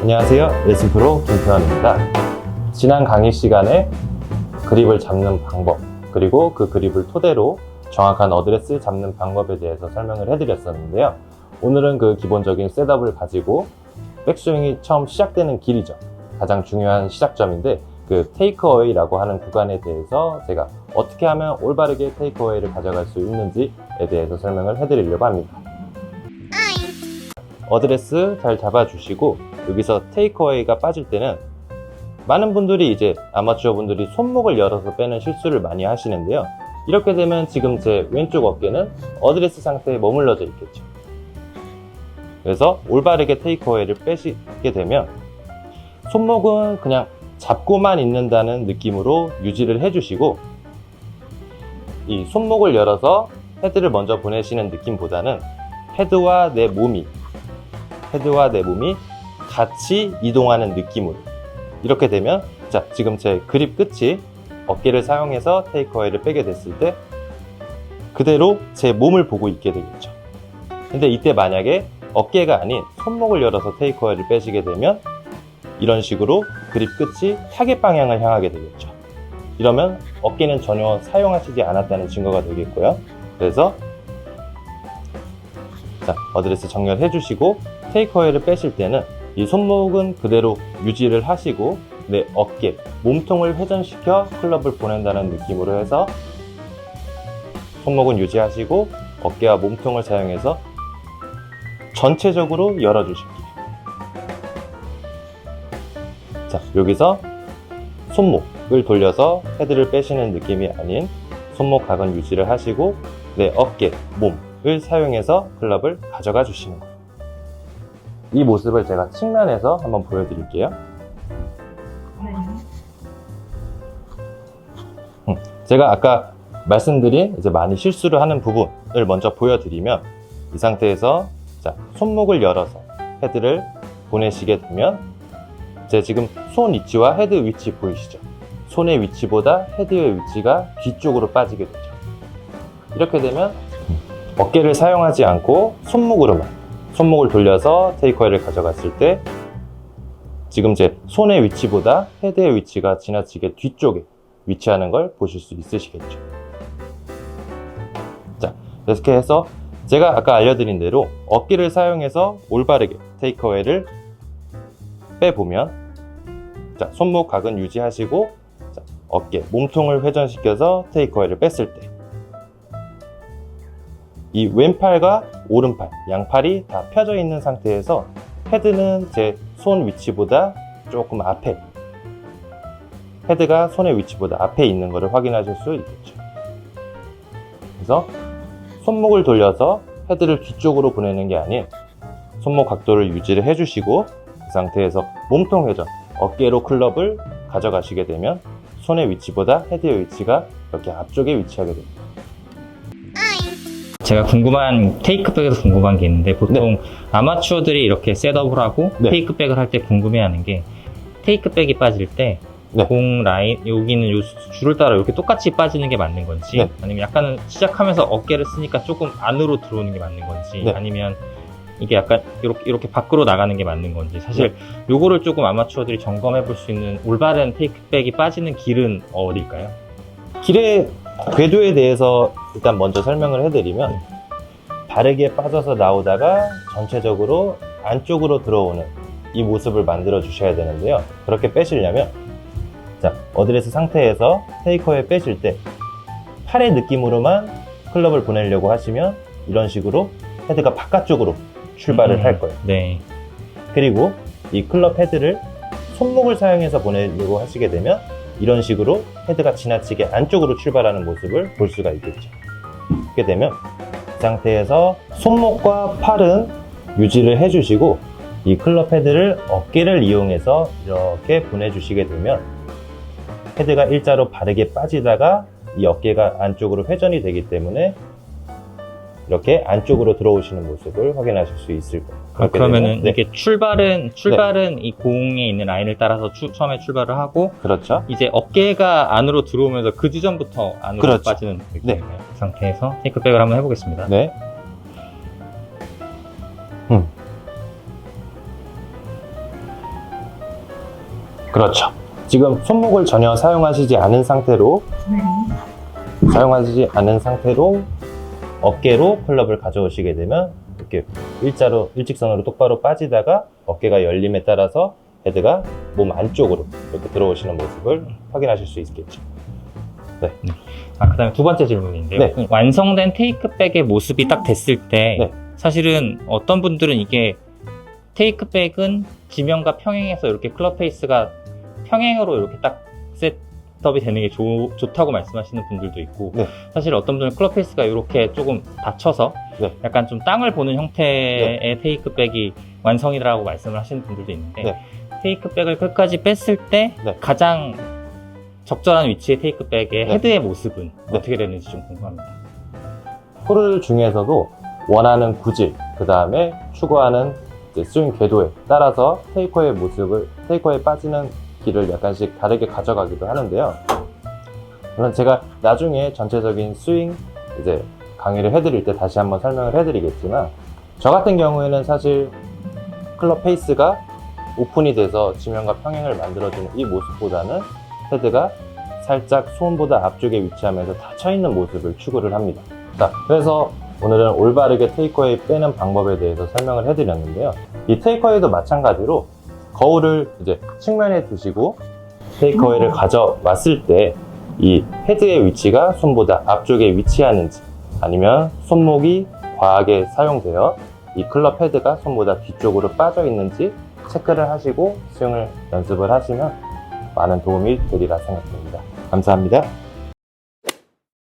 안녕하세요. 레슨 프로 김태환입니다. 지난 강의 시간에 그립을 잡는 방법, 그리고 그 그립을 토대로 정확한 어드레스 잡는 방법에 대해서 설명을 해드렸었는데요. 오늘은 그 기본적인 셋업을 가지고 백스윙이 처음 시작되는 길이죠. 가장 중요한 시작점인데 그 테이크어웨이라고 하는 구간에 대해서 제가 어떻게 하면 올바르게 테이크어웨이를 가져갈 수 있는지에 대해서 설명을 해드리려고 합니다. 어드레스 잘 잡아주시고 여기서 테이크어웨이가 빠질 때는 많은 분들이 이제 아마추어 분들이 손목을 열어서 빼는 실수를 많이 하시는데요. 이렇게 되면 지금 제 왼쪽 어깨는 어드레스 상태에 머물러져 있겠죠. 그래서 올바르게 테이크어웨이를 빼시게 되면 손목은 그냥 잡고만 있는다는 느낌으로 유지를 해주시고 이 손목을 열어서 헤드를 먼저 보내시는 느낌보다는 헤드와 내 몸이 헤드와 내 몸이 같이 이동하는 느낌으로. 이렇게 되면 자 지금 제 그립 끝이 어깨를 사용해서 테이크어웨이를 빼게 됐을 때 그대로 제 몸을 보고 있게 되겠죠. 근데 이때 만약에 어깨가 아닌 손목을 열어서 테이크어웨이를 빼시게 되면 이런 식으로 그립 끝이 타겟 방향을 향하게 되겠죠. 이러면 어깨는 전혀 사용하시지 않았다는 증거가 되겠고요. 그래서 자 어드레스 정렬해 주시고 테이크어웨이를 빼실 때는 이 손목은 그대로 유지를 하시고 내 어깨, 몸통을 회전시켜 클럽을 보낸다는 느낌으로 해서 손목은 유지하시고 어깨와 몸통을 사용해서 전체적으로 열어주실게요. 자, 여기서 손목을 돌려서 헤드를 빼시는 느낌이 아닌 손목 각은 유지를 하시고 내 어깨, 몸을 사용해서 클럽을 가져가 주시는 거예요. 이 모습을 제가 측면에서 한번 보여드릴게요. 음, 제가 아까 말씀드린 이제 많이 실수를 하는 부분을 먼저 보여드리면 이 상태에서 자, 손목을 열어서 헤드를 보내시게 되면 제 지금 손 위치와 헤드 위치 보이시죠? 손의 위치보다 헤드의 위치가 뒤쪽으로 빠지게 되죠. 이렇게 되면 어깨를 사용하지 않고 손목으로만 손목을 돌려서 테이크어웨이를 가져갔을 때 지금 제 손의 위치보다 헤드의 위치가 지나치게 뒤쪽에 위치하는 걸 보실 수 있으시겠죠. 자, 이렇게 해서 제가 아까 알려드린 대로 어깨를 사용해서 올바르게 테이크어웨이를 빼보면 자, 손목 각은 유지하시고 자, 어깨, 몸통을 회전시켜서 테이크어웨이를 뺐을 때 이 왼팔과 오른팔, 양팔이 다 펴져 있는 상태에서 헤드는 제 손 위치보다 조금 앞에 헤드가 손의 위치보다 앞에 있는 것을 확인하실 수 있겠죠. 그래서 손목을 돌려서 헤드를 뒤쪽으로 보내는 게 아닌 손목 각도를 유지를 해주시고 그 상태에서 몸통 회전, 어깨로 클럽을 가져가시게 되면 손의 위치보다 헤드의 위치가 이렇게 앞쪽에 위치하게 됩니다. 제가 궁금한 테이크백에서 궁금한 게 있는데 보통 아마추어들이 이렇게 셋업을 하고 네. 테이크백을 할 때 궁금해하는 게 테이크백이 빠질 때 네. 공 라인 여기는 요 줄을 따라 이렇게 똑같이 빠지는 게 맞는 건지 네. 아니면 약간은 시작하면서 어깨를 쓰니까 조금 안으로 들어오는 게 맞는 건지 네. 아니면 이게 약간 이렇게 이렇게 밖으로 나가는 게 맞는 건지 사실 네. 요거를 조금 아마추어들이 점검해 볼 수 있는 올바른 테이크백이 빠지는 길은 어디일까요? 길의 궤도에 대해서 일단 먼저 설명을 해드리면 바르게 빠져서 나오다가 전체적으로 안쪽으로 들어오는 이 모습을 만들어 주셔야 되는데요. 그렇게 빼시려면 자 어드레스 상태에서 테이커에 빼실 때 팔의 느낌으로만 클럽을 보내려고 하시면 이런 식으로 헤드가 바깥쪽으로 출발을 음, 할 거예요. 네. 그리고 이 클럽 헤드를 손목을 사용해서 보내려고 하시게 되면 이런 식으로 헤드가 지나치게 안쪽으로 출발하는 모습을 볼 수가 있겠죠. 그렇게 되면 이 상태에서 손목과 팔은 유지를 해주시고 이 클럽 헤드를 어깨를 이용해서 이렇게 보내주시게 되면 헤드가 일자로 바르게 빠지다가 이 어깨가 안쪽으로 회전이 되기 때문에 이렇게 안쪽으로 들어오시는 모습을 확인하실 수 있을 거예요. 아, 그러면은 네, 이게 출발은 출발은 이 공에 있는 라인을 따라서 추- 처음에 출발을 하고 그렇죠. 이제 어깨가 안으로 들어오면서 그 지점부터 안으로 그렇죠. 빠지는. 그 상태에서 테이크백을 한번 해보겠습니다. 네. 음. 그렇죠. 지금 손목을 전혀 사용하시지 않은 상태로 네. 사용하지 않은 상태로 어깨로 클럽을 가져오시게 되면 이렇게 일자로 일직선으로 똑바로 빠지다가 어깨가 열림에 따라서 헤드가 몸 안쪽으로 이렇게 들어오시는 모습을 확인하실 수 있겠죠. 아, 그 다음에 두 번째 질문인데요. 네. 완성된 테이크백의 모습이 딱 됐을 때, 네. 사실은 어떤 분들은 이게 테이크백은 지면과 평행해서 이렇게 클럽 페이스가 평행으로 이렇게 딱 셋 업이 되는 게 좋, 좋다고 말씀하시는 분들도 있고, 네. 사실 어떤 분은 클럽 페이스가 이렇게 조금 받쳐서 네. 약간 좀 땅을 보는 형태의 테이크백이 완성이라고 말씀을 하시는 분들도 있는데, 네. 테이크백을 끝까지 뺐을 때 네. 가장 적절한 위치의 테이크백의 네. 헤드의 모습은 네. 어떻게 되는지 좀 궁금합니다. 홀 중에서도 원하는 구질, 그 다음에 추구하는 스윙 궤도에 따라서 테이커의 모습을, 테이커에 빠지는 길을 약간씩 다르게 가져가기도 하는데요. 물론 제가 나중에 전체적인 스윙 이제 강의를 해드릴 때 다시 한번 설명을 해드리겠지만, 저 같은 경우에는 사실 클럽 페이스가 오픈이 돼서 지면과 평행을 만들어주는 이 모습보다는 헤드가 살짝 손보다 앞쪽에 위치하면서 닫혀있는 모습을 추구를 합니다. 자, 그래서 오늘은 올바르게 테이커웨이 빼는 방법에 대해서 설명을 해드렸는데요. 이 테이커웨이도 마찬가지로 거울을 이제 측면에 두시고 테이커웨이를 가져왔을 때 이 헤드의 위치가 손보다 앞쪽에 위치하는지 아니면 손목이 과하게 사용되어 이 클럽 헤드가 손보다 뒤쪽으로 빠져 있는지 체크를 하시고 스윙을 연습을 하시면 많은 도움이 되리라 생각됩니다. 감사합니다.